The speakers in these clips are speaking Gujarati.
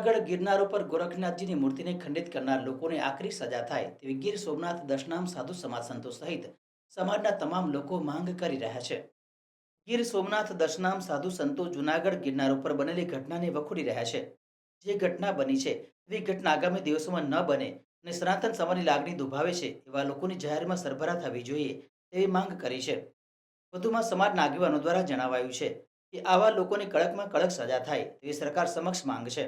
જૂનાગઢ ગિરનાર ઉપર ગોરખનાથજીની મૂર્તિને ખંડિત કરનાર લોકોને આકરી સજા થાય તેવી ગીર સોમનાથ દશનામ સાધુ સમાજ સંતો સહિત સમાજના તમામ લોકો માંગ કરી રહ્યા છે. ગીર સોમનાથ દશનામ સાધુ સંતો જૂનાગઢ ગિરનાર ઉપર બનેલી ઘટનાને વખોડી રહ્યા છે. જે ઘટના બની છે, એવી ઘટના આગામી દિવસોમાં ન બને અને સનાતન સમાજની લાગણી દુભાવે છે એવા લોકોની જાહેરમાં સરભરા થવી જોઈએ તેવી માંગ કરી છે. વધુમાં સમાજના આગેવાનો દ્વારા જણાવાયું છે કે આવા લોકોને કડકમાં કડક સજા થાય તેવી સરકાર સમક્ષ માંગ છે.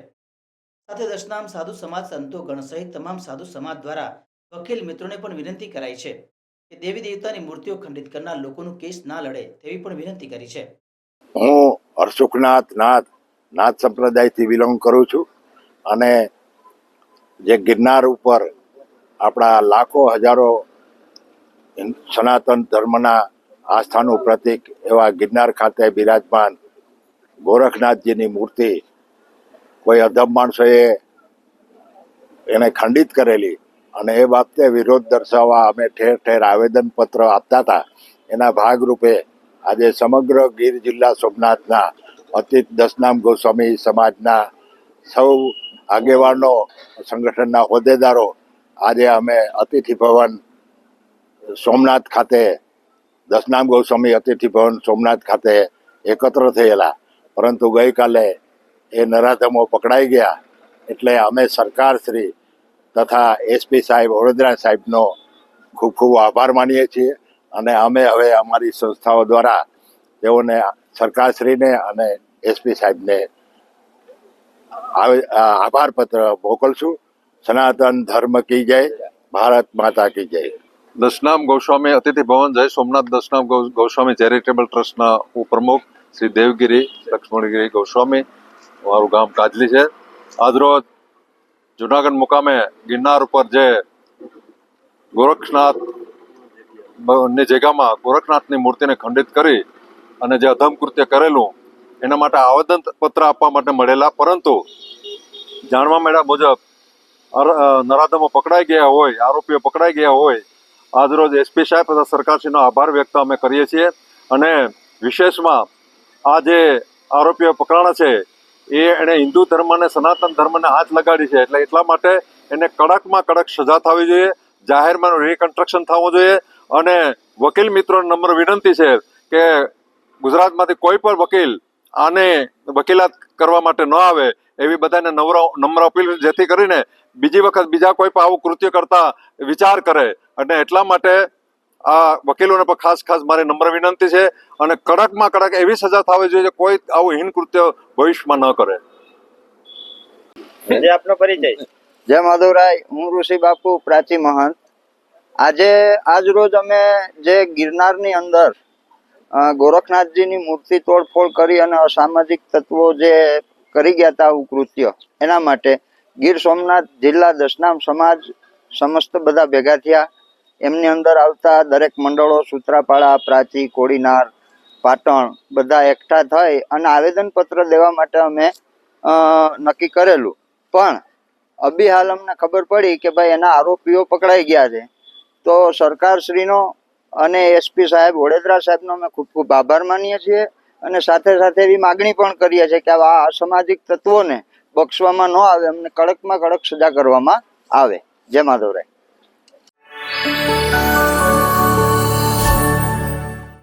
સાથે દશનામ સાધુ સમાજ સંતો ગણ સહિત તમામ સાધુ સમાજ દ્વારા વકીલ મિત્રોને પણ વિનંતી કરાઈ છે કે દેવી દેવતાની મૂર્તિઓ ખંડિત કરનાર લોકોનું કેસ ના લડે તેવી પણ વિનંતી કરી છે. હું હર્ષુખનાથ નાથ નાથ સંપ્રદાયથી બિલોંગ કરું છું અને જે ગિરનાર ઉપર આપણા લાખો હજારો સનાતન ધર્મના આસ્થાનું પ્રતીક એવા ગિરનાર ખાતે બિરાજમાન ગોરખનાથજીની મૂર્તિ કોઈ અધમ માણસોએ એને ખંડિત કરેલી અને એ બાબતે વિરોધ દર્શાવવા અમે ઠેર ઠેર આવેદનપત્ર આપતા હતા. એના ભાગરૂપે આજે સમગ્ર ગીર જિલ્લા સોમનાથના અતિત દસનામ ગોસ્વામી સમાજના સૌ આગેવાનો, સંગઠનના હોદ્દેદારો, આજે અમે અતિથિ ભવન સોમનાથ ખાતે, દસનામ ગોસ્વામી અતિથિ ભવન સોમનાથ ખાતે એકત્ર થયેલા. પરંતુ ગઈકાલે એ નરાધમો પકડાઈ ગયા એટલે અમે સરકારશ્રી તથા એસપી સાહેબ, વડોદરા સાહેબનો ખૂબ ખૂબ આભાર માનીએ છીએ અને અમે હવે અમારી સંસ્થાઓ દ્વારા તેઓને સરકારશ્રીને અને એસપી સાહેબને આભાર પત્ર મોકલશું. સનાતન ધર્મ કી જય, ભારત માતા કી જય. દશનામ ગોસ્વામી અતિથિ ભવન, જય સોમનાથ દશનામ ગોસ્વામી ચેરિટેબલ ટ્રસ્ટના ઉપપ્રમુખ શ્રી દેવગીરી, લક્ષ્મણગીરી ગોસ્વામી મારું ગામ કાજલી છે. આજરોજ જુનાગઢ મુકામે ગિરનાર ઉપર જે ગોરખનાથની જગ્યામાં ગોરખનાથની મૂર્તિને ખંડિત કરી અને જે અધમ કૃત્ય કરેલું, એના માટે આવેદન પત્ર આપવા માટે મળેલા, પરંતુ જાણવા મળ્યા મુજબ નરાધમો પકડાઈ ગયા હોય, આરોપીઓ પકડાઈ ગયા હોય, આજરોજ એસપી સાહેબ તથા સરકારશ્રીનો આભાર વ્યક્ત અમે કરીએ છીએ. અને વિશેષમાં આ જે આરોપીઓ પકડાણા છે એ એણે હિન્દુ ધર્મને, સનાતન ધર્મને હાથ લગાડી છે. એટલે એટલા માટે એને કડકમાં કડક સજા થવી જોઈએ, જાહેરમાં રિકન્સ્ટ્રક્શન થવું જોઈએ અને વકીલ મિત્રોને નંબર વિનંતી છે કે ગુજરાતમાંથી કોઈ પણ વકીલ આને વકીલાત કરવા માટે ન આવે, એવી બધાને નવરો નમ્ર અપીલ જેથી કરીને બીજી વખત બીજા કોઈ પણ આવું કૃત્ય કરતા વિચાર કરે. અને એટલા માટે આ વકીલોને પણ ખાસ ખાસ મારી નમ્ર વિનંતી છે અને કડકમાં કડક એવી સજા થવી જોઈએ કોઈ આવું હીન કૃત્ય ભવિષ્યમાં ન કરે. જે આપનો પરિચય. જય માધવરાય હું ઋષિ બાપુ પ્રાચી મહંત. આજે આજ રોજ અમે જે ગિરનારની અંદર ગોરખનાથજીની મૂર્તિ તોડફોડ કરી અને અસામાજિક તત્વો જે કરી ગયા હતા કૃત્ય એના માટે ગીર સોમનાથ જિલ્લા દશનામ સમાજ સમસ્ત બધા ભેગા થયા. એમની અંદર આવતા દરેક મંડળો, સૂત્રાપાડા, પ્રાચી, કોડીનાર, પાટણ બધા એકઠા થઈ અને આવેદનપત્ર દેવા માટે અમે નક્કી કરેલું. પણ અબી હાલ અમને ખબર પડી કે ભાઈ એના આરોપીઓ પકડાઈ ગયા છે. તો સરકારશ્રીનો અને એસપી સાહેબ, વડોદરા સાહેબનો અમે ખૂબ ખૂબ આભાર માનીએ છીએ અને સાથે સાથે એવી માગણી પણ કરીએ છીએ કે આવા અસામાજિક તત્વોને બક્ષવામાં ન આવે, અમને કડકમાં કડક સજા કરવામાં આવે. જય માધવરાય.